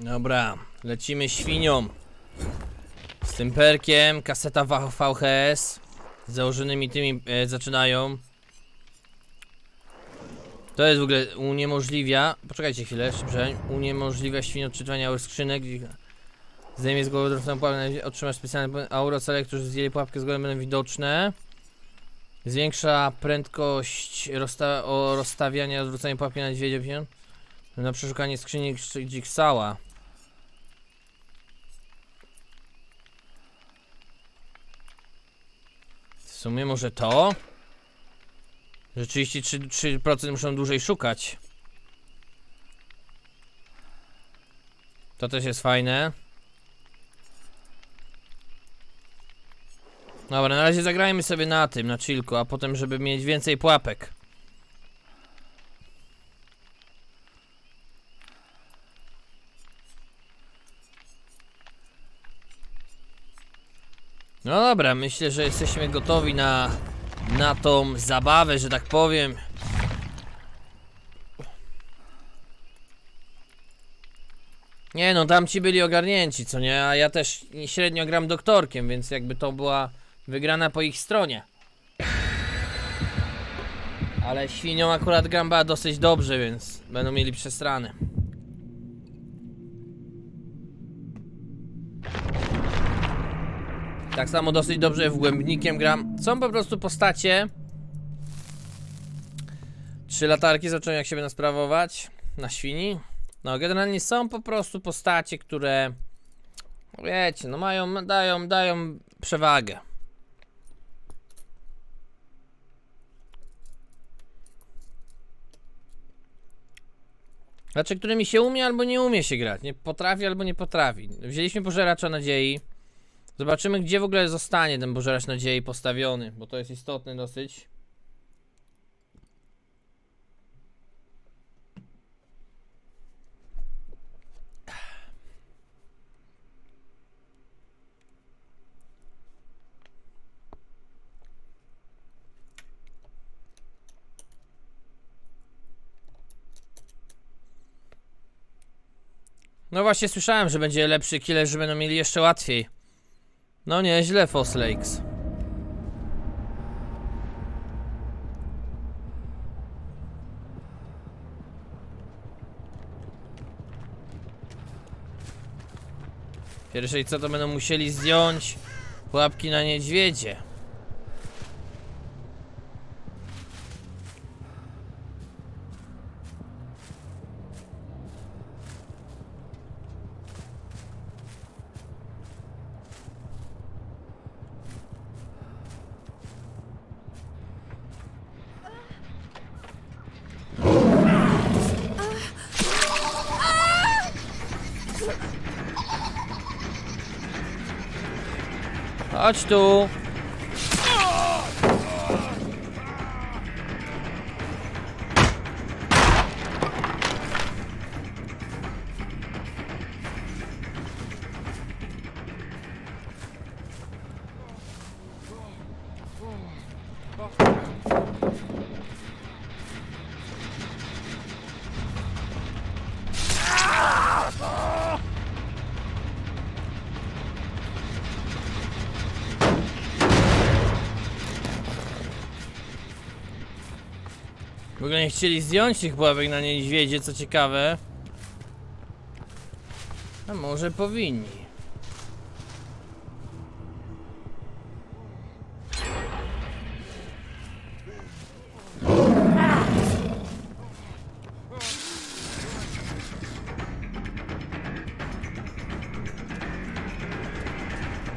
Dobra, lecimy świnią. Z tym perkiem, kaseta VHS. Z założonymi tymi e, zaczynają. To jest w ogóle uniemożliwia. Poczekajcie chwilę, szybciej. Uniemożliwia świni odczytywania skrzynek. Zdejmie z głowy drobną pułapkę, otrzymasz specjalne auro, cele, którzy zdjęli pułapkę z głowy będą widoczne. Zwiększa prędkość rozsta o rozstawiania, odwrócenia pułapki na niedźwiedzie. Na przeszukanie skrzyni Jigsała. Sumie może to? Rzeczywiście 3%, 3% muszą dłużej szukać. To też jest fajne. Dobra, na razie zagrajmy sobie na tym, na chillku, a potem żeby mieć więcej pułapek. No dobra, myślę, że jesteśmy gotowi na, na tą zabawę, że tak powiem. Nie no, tamci byli ogarnięci, co nie? A ja też średnio gram doktorkiem, więc jakby to była wygrana po ich stronie. Ale świnią akurat gram dosyć dobrze, więc będą mieli przesrany. Tak samo dosyć dobrze w Głębnikiem gram. Są po prostu postacie. Trzy latarki zobaczymy jak się będą sprawować na świni. No generalnie są po prostu postacie, które wiecie, no mają, dają, dają przewagę. Znaczy, którymi się umie albo nie umie się grać. Nie potrafi albo nie potrafi. Wzięliśmy pożeracza nadziei. Zobaczymy, gdzie w ogóle zostanie ten pożeracz nadziei postawiony, bo to jest istotne dosyć. No właśnie słyszałem, że będzie lepszy killer, że będą mieli jeszcze łatwiej. No nieźle, Foss Lakes. Pierwszej co to będą musieli zdjąć pułapki na niedźwiedzie. Chodź tu. W ogóle nie chcieli zdjąć tych pułapek na niedźwiedzie, co ciekawe. A może powinni.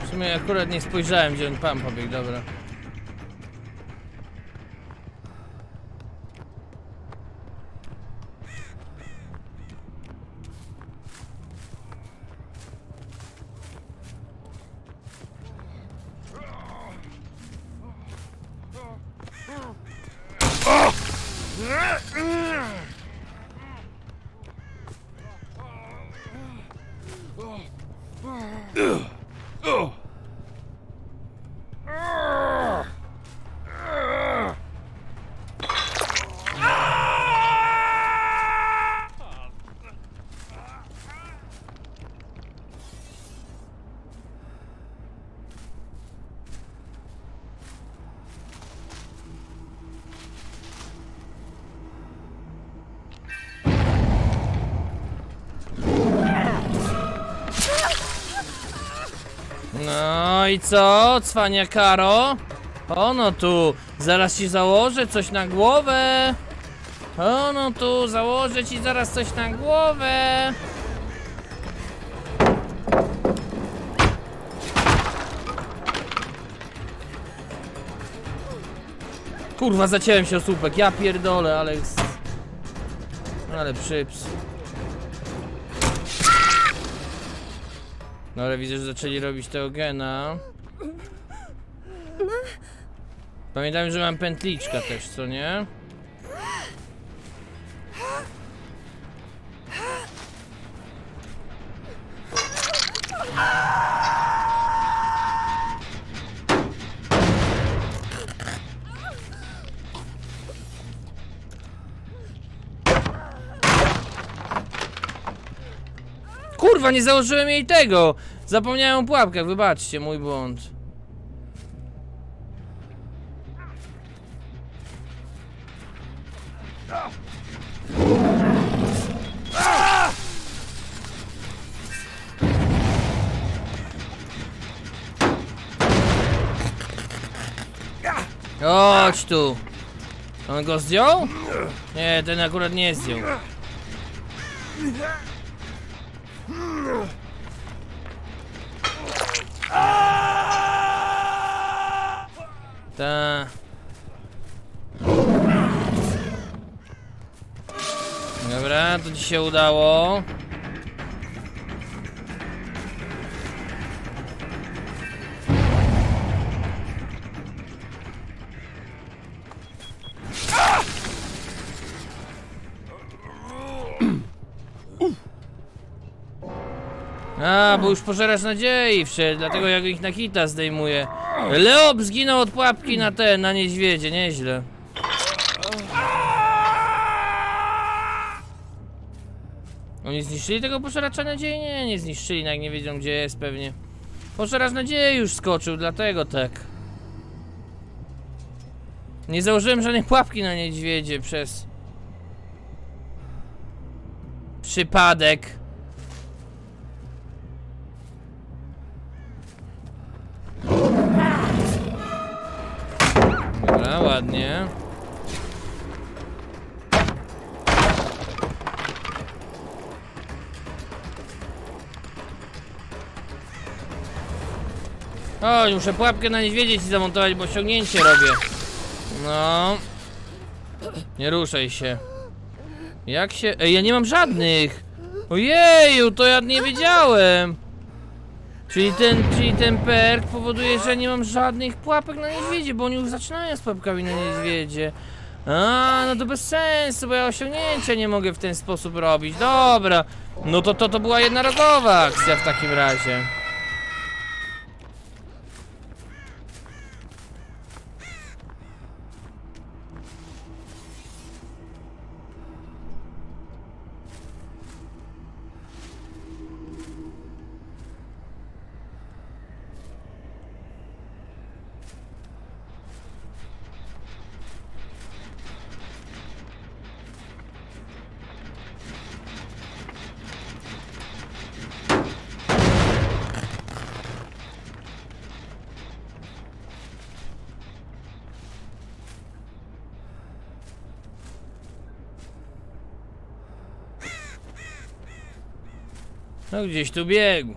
W sumie akurat nie spojrzałem, gdzie on pan pobiegł, dobra. No i co, cwania Karo? Ono tu, zaraz ci założę coś na głowę. Ono tu, założę ci zaraz coś na głowę. Kurwa, zaciąłem się o słupek, ja pierdolę, ale... Ale przyps. No ale widzę, że zaczęli robić tego gena. Pamiętam, że mam pętliczka też, co nie? Kurwa, nie założyłem jej tego! Zapomniałem o pułapkach, wybaczcie, mój błąd. Chodź tu! On go zdjął? Nie, ten akurat nie zdjął. Ta. Dobra, to ci się udało. A, bo już pożerasz nadziei wszedł, dlatego jak ich na hita zdejmuje. Leop zginął od pułapki na ten, na niedźwiedzie, nieźle. Oni zniszczyli tego pożeracza nadziei? Nie, nie zniszczyli, no jak nie wiedzą gdzie jest pewnie. Pożeracz nadziei już skoczył, dlatego tak. Nie założyłem żadnej pułapki na niedźwiedzie przez... Przypadek. Ładnie. O, muszę pułapkę na niedźwiedzie ci zamontować, bo osiągnięcie robię. No. Nie ruszaj się. Jak się... Ej, ja nie mam żadnych! Ojeju, to ja nie wiedziałem! Czyli ten, czyli ten perk powoduje, że nie mam żadnych pułapek na niedźwiedzie, bo oni już zaczynają z pułapkami na niedźwiedzie. A, no to bez sensu, bo ja osiągnięcia nie mogę w ten sposób robić. Dobra, no to to, to była jednorazowa akcja w takim razie. No gdzieś tu biegł.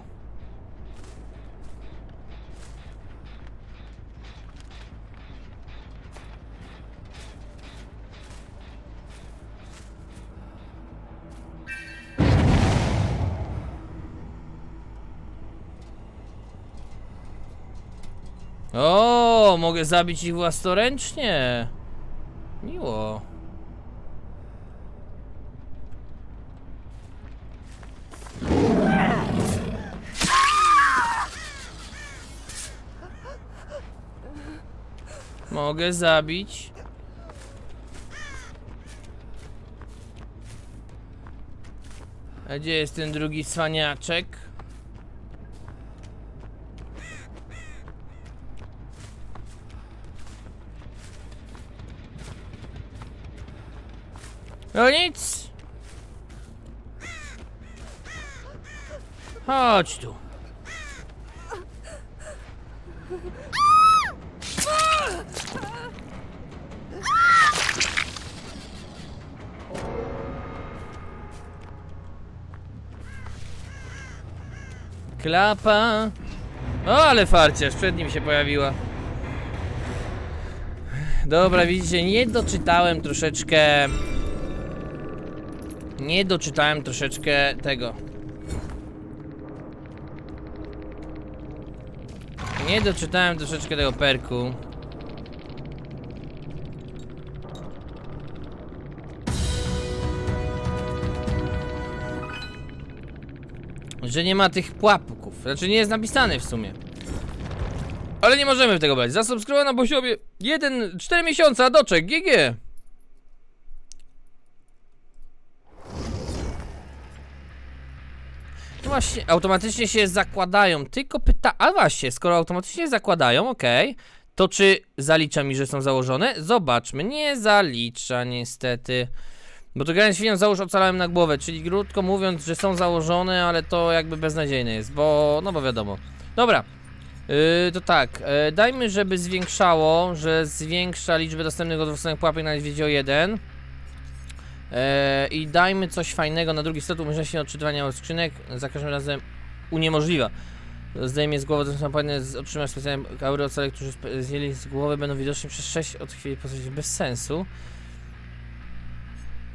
O, mogę zabić ich własnoręcznie. Miło. Mogę zabić. A gdzie jest ten drugi cwaniaczek? No nic. Chodź tu. Klapa. O, ale farciarz, przed nim się pojawiła. Dobra, widzicie, nie doczytałem troszeczkę... Nie doczytałem troszeczkę tego. Nie doczytałem troszeczkę tego perku. Że nie ma tych pułapków. Znaczy nie jest napisane w sumie. Ale nie możemy tego brać. Zasubskrybował na poziomie 1, 4 miesiące, a doczek, GG. No właśnie, automatycznie się zakładają, tylko pyta... A właśnie, skoro automatycznie zakładają, okej, to czy zalicza mi, że są założone? Zobaczmy, nie zalicza niestety. Bo to grając świnią załóż ocalałem na głowę, czyli krótko mówiąc, że są założone, ale to jakby beznadziejne jest, bo... no bo wiadomo. Dobra, Yy, to tak, yy, dajmy, żeby zwiększało, że zwiększa liczbę dostępnych odwróconych pułapek na niedźwiedzio 1. Yy, I dajmy coś fajnego na drugi stop umożliwia odczytywania od skrzynek, za każdym razem uniemożliwia. Zdejmie z głowy, to są powinny z- otrzymać specjalne aury ocale, którzy zjęli z głowy, będą widoczni przez 6 od chwili postaci bez sensu.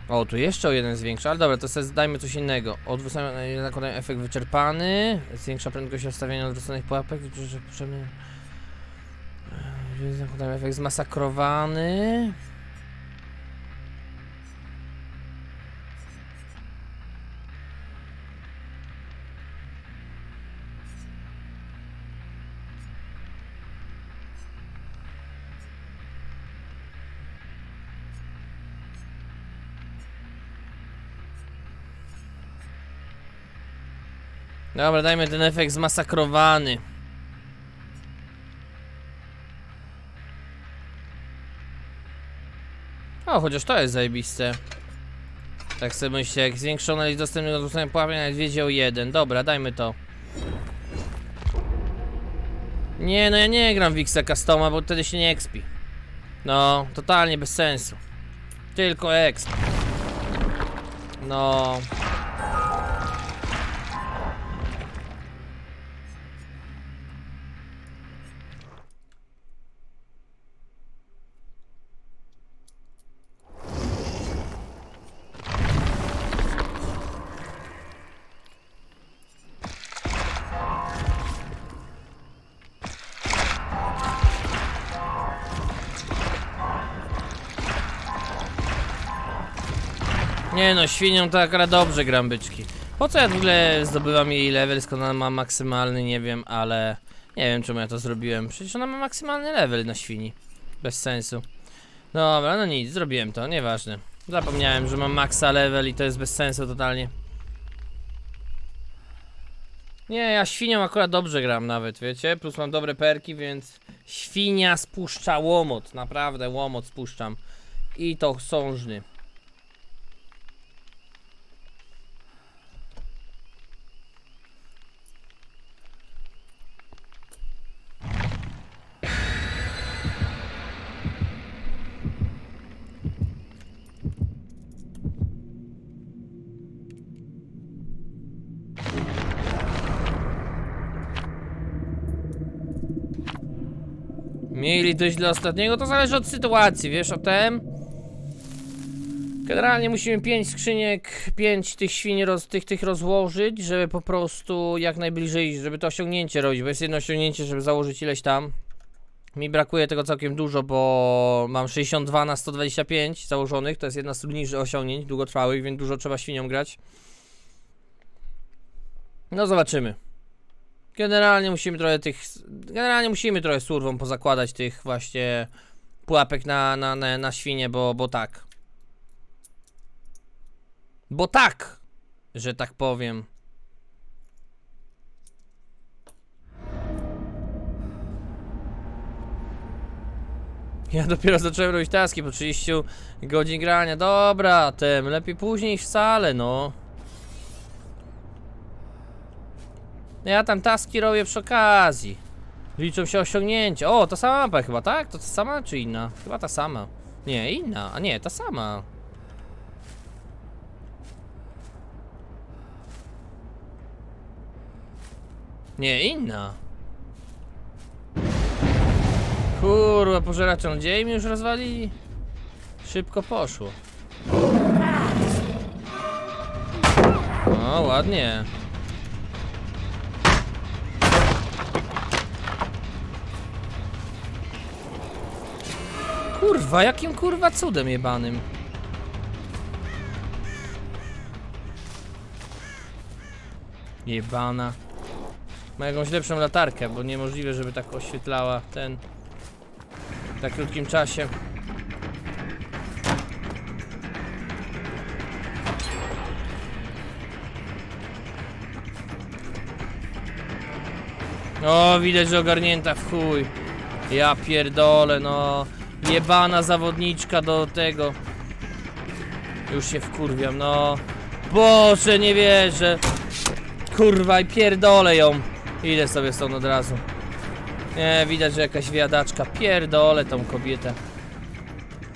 O, tu jeszcze o jeden zwiększa, ale dobra, to sobie dajmy coś innego. Odwrócenie nakładają efekt wyczerpany, zwiększa prędkość odstawiania odwróconych pułapek, potrzebny. Eee, Nakładają efekt zmasakrowany. Dobra, dajmy ten efekt zmasakrowany. O, chociaż to jest zajebiste. Tak sobie myślę, jak zwiększona liczba dostępnych odwrócenia pułapek nawet wiedział jeden. Dobra, dajmy to. Nie, no ja nie gram w Wixa Customa, bo wtedy się nie expi. No, totalnie bez sensu. Tylko exp. No. Nie no, świnią to akurat dobrze gram byczki. Po co ja w ogóle zdobywam jej level, skoro ona ma maksymalny, nie wiem, ale... Nie wiem czemu ja to zrobiłem, przecież ona ma maksymalny level na świni. Bez sensu. Dobra, no nic, zrobiłem to, nieważne. Zapomniałem, że mam maksa level i to jest bez sensu totalnie. Nie, ja świnią akurat dobrze gram nawet, wiecie? Plus mam dobre perki, więc... Świnia spuszcza łomot, naprawdę łomot spuszczam. I to sążny. Mieli dojść do ostatniego, to zależy od sytuacji, wiesz o tym? Generalnie musimy 5 skrzyniek, 5 tych świń roz, tych, tych rozłożyć, żeby po prostu jak najbliżej, żeby to osiągnięcie robić, bo jest jedno osiągnięcie, żeby założyć ileś tam. Mi brakuje tego całkiem dużo, bo mam 62 na 125 założonych, to jest jedna z trudniejszych osiągnięć długotrwałych, więc dużo trzeba świnią grać. No zobaczymy. Generalnie musimy trochę tych. Generalnie musimy trochę surwą pozakładać tych właśnie pułapek na, na, na, na świnie, bo, bo tak. Bo tak, że tak powiem. Ja dopiero zacząłem robić taski po 30 godzin grania. Dobra, tem, lepiej później wcale, no. Ja tam taski robię przy okazji. Liczą się osiągnięcia. O, ta sama mapa chyba, tak? To ta sama czy inna? Chyba ta sama. Nie, inna. A nie, ta sama. Nie, inna. Kurwa, pożeracze nadziei mi już rozwalili? Szybko poszło. O, ładnie. Kurwa, jakim kurwa cudem jebanym? Jebana. Ma jakąś lepszą latarkę, bo niemożliwe, żeby tak oświetlała ten w tak krótkim czasie. O, widać, że ogarnięta w chuj. Ja pierdolę, no. Jebana zawodniczka do tego. Już się wkurwiam, no. Boże, nie wierzę. Kurwa, i pierdolę ją. Idę sobie stąd od razu. Nie, widać, że jakaś wiadaczka. Pierdolę tą kobietę.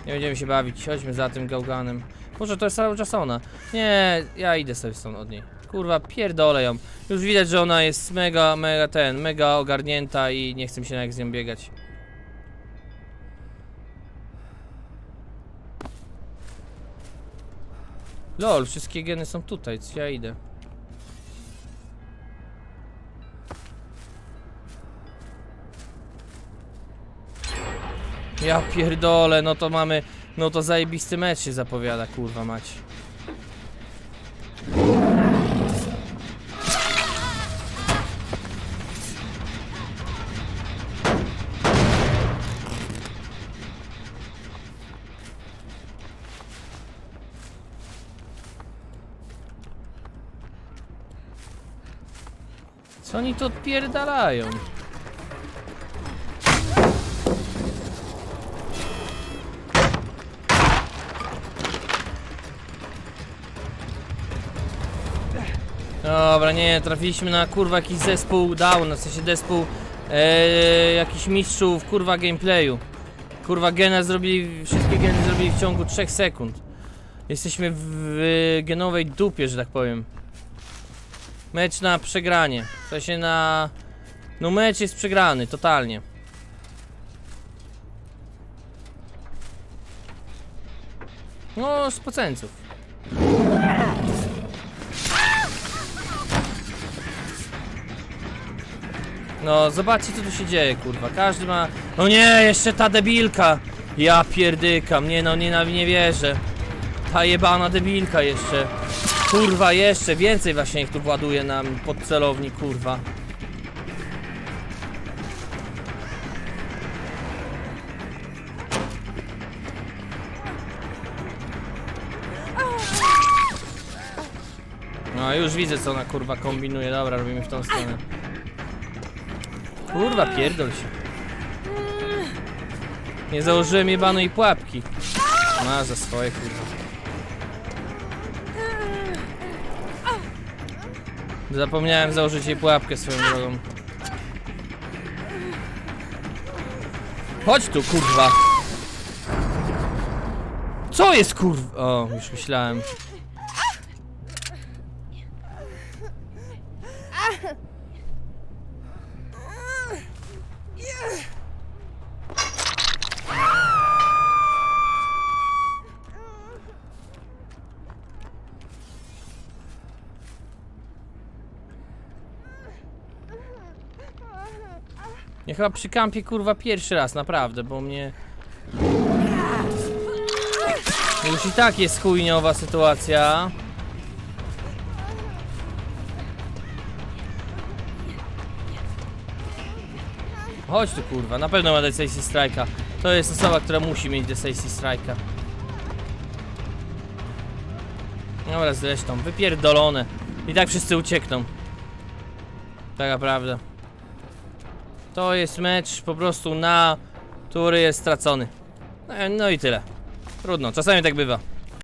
Nie będziemy się bawić. Chodźmy za tym gałganem. Może to jest cały czas ona. Nie, ja idę sobie stąd od niej. Kurwa, pierdolę ją. Już widać, że ona jest mega, mega ten, mega ogarnięta i nie chcę się jak z nią biegać. Lol, wszystkie geny są tutaj, co ja idę. Ja pierdolę, no to mamy, no to zajebisty mecz się zapowiada, kurwa mać. Oni tu odpierdalają? Dobra, nie, trafiliśmy na kurwa jakiś zespół down, w sensie zespół e, jakichś mistrzów kurwa gameplayu. Kurwa gena zrobili, wszystkie geny zrobili w ciągu 3 sekund. Jesteśmy w, w genowej dupie, że tak powiem. Mecz na przegranie. W sensie na... No mecz jest przegrany, totalnie. No, z poceńców. No, zobaczcie co tu się dzieje, kurwa. Każdy ma... No nie, jeszcze ta debilka! Ja pierdykam, nie no, nie, nie wierzę. Ta jebana debilka jeszcze. Kurwa, jeszcze więcej właśnie ich tu właduje nam pod celownik, kurwa. No już widzę co ona kurwa kombinuje, dobra robimy w tą stronę. Kurwa pierdol się. Nie założyłem jebanej pułapki. Ma za swoje kurwa. Zapomniałem założyć jej pułapkę swoją drogą. Chodź tu, kurwa! Co jest kurwa? O, już myślałem. Ja chyba przy kampie kurwa pierwszy raz, naprawdę, bo mnie... Już i tak jest chujniowa sytuacja. Chodź tu kurwa, na pewno ma Deception Strike'a. To jest osoba, która musi mieć Deception Strike'a. Dobra, zresztą, wypierdolone. I tak wszyscy uciekną. Tak naprawdę. To jest mecz po prostu na, który jest stracony. No, no i tyle. Trudno, czasami tak bywa.